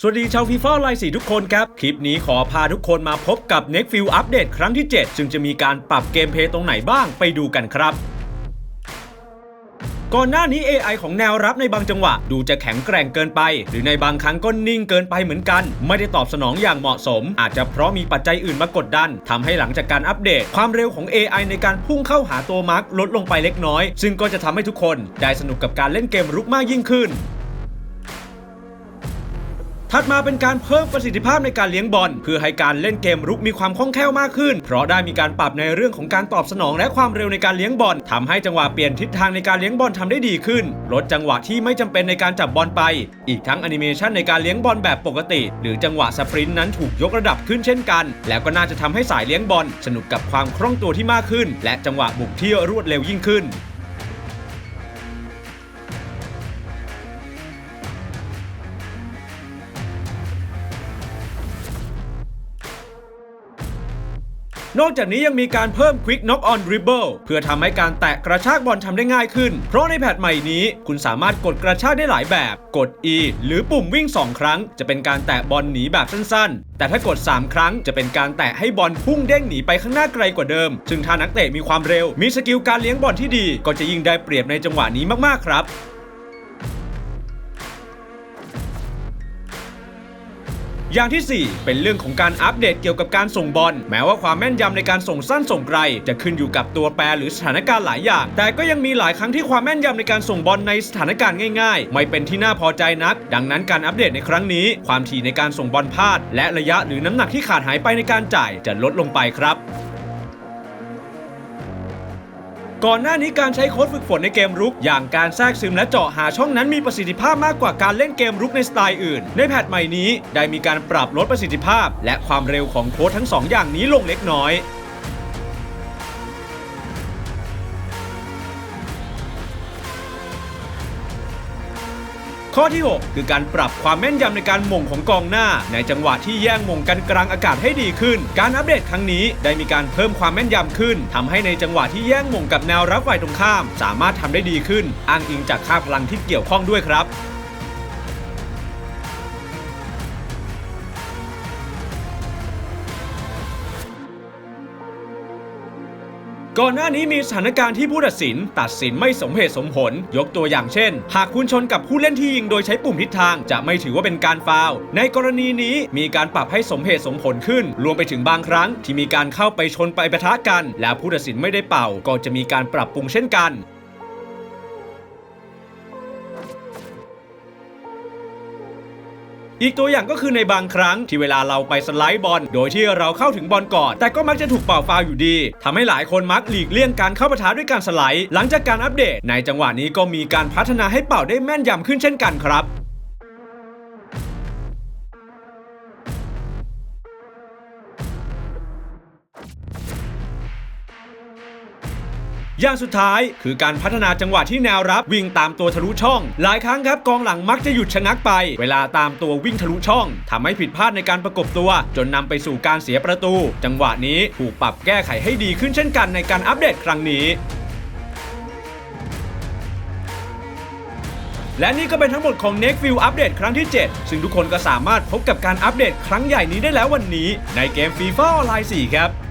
สวัสดีชาวฟีฟ่าไลน์สีทุกคนครับ คลิปนี้ขอพาทุกคนมาพบกับ n e x t f i e l อัปเดตครั้งที่ 7 ซึ่งจะมีการปรับเกมเพย์ตรงไหนบ้างไปดูกันครับ ก่อนหน้านี้ AI ของแนวรับในบางจังหวะ ดูจะแข็งแกร่งเกินไป หรือในบางครั้งก็นิ่งเกินไปเหมือนกัน ไม่ได้ตอบสนองอย่างเหมาะสม อาจจะเพราะมีปัจจัยอื่นมากดดันทำให้หลังจากการอัปเดต ความเร็วของ AI ในการพุ่งเข้าหาตัวมาร์กลดลงไปเล็กน้อย ซึ่งก็จะทำให้ทุกคนได้สนุกกับการเล่นเกมรุกมากยิ่งขึ้น ถัดมาเป็นการเพิ่มประสิทธิภาพในการเลี้ยงบอล เพื่อให้การเล่นเกมรุกมีความคล่องแคล่วมากขึ้น เพราะได้มีการปรับในเรื่องของการตอบสนองและความเร็วในการเลี้ยงบอลทำให้จังหวะเปลี่ยนทิศทางในการเลี้ยงบอลทำได้ดีขึ้น ลดจังหวะที่ไม่จำเป็นในการจับบอลไป อีกทั้งแอนิเมชันในการเลี้ยงบอลแบบปกติ หรือจังหวะสปรินต์นั้นถูกยกระดับขึ้นเช่นกัน แล้วก็น่าจะทำให้สายเลี้ยงบอลสนุกกับความคล่องตัวที่มากขึ้น และจังหวะบุกที่รวดเร็วยิ่งขึ้น นอกจากนี้ยังมีการเพิ่ม Quick Knock on Dribble เพื่อทำให้การแตะกระชากบอลทำได้ง่ายขึ้น เพราะในแพทใหม่นี้ คุณสามารถกดกระชากได้หลายแบบ กด E หรือปุ่มวิ่ง 2 ครั้ง จะเป็นการแตะบอลหนีแบบสั้นๆ แต่ถ้ากด 3 ครั้งจะเป็นการแตะให้บอลพุ่งเด้งหนีไปข้างหน้าไกลกว่าเดิม ซึ่งถ้านักเตะมีความเร็ว มีสกิลการเลี้ยงบอลที่ดี ก็จะยิ่งได้เปรียบในจังหวะนี้มากๆครับ อย่างที่ 4 เป็นเรื่องของการอัปเดตเกี่ยวกับการส่งบอล แม้ว่าความแม่นยำในการส่งสั้นส่งไกล จะขึ้นอยู่กับตัวแปรหรือสถานการณ์หลายอย่าง แต่ก็ยังมีหลายครั้งที่ความแม่นยำในการส่งบอลในสถานการณ์ง่าย ๆ ไม่เป็นที่น่าพอใจนัก ดังนั้นการอัปเดตในครั้งนี้ ความถี่ในการส่งบอลพลาด และระยะหรือน้ำหนักที่ขาดหายไปในการจ่ายจะลดลงไปครับ ก่อนหน้านี้การใช้โค้ดฝึกฝนในเกมรุก อย่างการแทรกซึมและเจาะหาช่องนั้นมีประสิทธิภาพมากกว่าการเล่นเกมรุกในสไตล์อื่น ในแพทใหม่นี้ได้มีการปรับลดประสิทธิภาพ และความเร็วของโค้ดทั้งสองอย่างนี้ลงเล็กน้อย ข้อที่ 6 คือการปรับความแม่นยำในการม่งของกองหน้า ในจังหวะที่แย่งม่งกันกลางอากาศให้ดีขึ้น การอัปเดตครั้งนี้ได้มีการเพิ่มความแม่นยำขึ้นทำให้ในจังหวะที่แย่งม่งกับแนวรับฝ่ายตรงข้าม สามารถทำได้ดีขึ้น อ้างอิงจากค่าพลังที่เกี่ยวข้องด้วยครับ ก่อนหน้านี้มีสถานการณ์ที่ผู้ตัดสิน ตัดสินไม่สมเหตุสมผล ยกตัวอย่างเช่น หากคุณชนกับผู้เล่นที่ยิงโดยใช้ปุ่มทิศทางจะไม่ถือว่าเป็นการฟาวในกรณีนี้มีการปรับให้สมเหตุสมผลขึ้น รวมไปถึงบางครั้ง ที่มีการเข้าไปชนไปประทะกัน และผู้ตัดสินไม่ได้เป่า ก็จะมีการปรับปรุงเช่นกัน อีกตัวอย่างก็คือในบางครั้งที่เวลาเราไปสไลด์บอล โดยที่เราเข้าถึงบอลก่อน แต่ก็มักจะถูกเป่าฟาวอยู่ดีทำให้หลายคนมักหลีกเลี่ยงการเข้าปะทะด้วยการสไลด์ หลังจากการอัปเดต ในจังหวะนี้ก็มีการพัฒนาให้เป่าได้แม่นยำขึ้นเช่นกันครับ อย่างสุดท้ายคือการพัฒนาจังหวะที่แนวรับวิ่งตามตัวทะลุช่อง หลายครั้งครับกองหลังมักจะหยุดชะงักไป เวลาตามตัววิ่งทะลุช่องทำให้ผิดพลาดในการประกบตัว จนนำไปสู่การเสียประตู จังหวะนี้ถูกปรับแก้ไขให้ดีขึ้นเช่นกันในการอัปเดตครั้งนี้และนี่ก็เป็นทั้งหมดของ Next View อัปเดตครั้งที่ 7 ซึ่งทุกคนก็สามารถพบกับการอัปเดตครั้งใหญ่นี้ได้แล้ววันนี้ ในเกม FIFA ออนไลน์4ครับ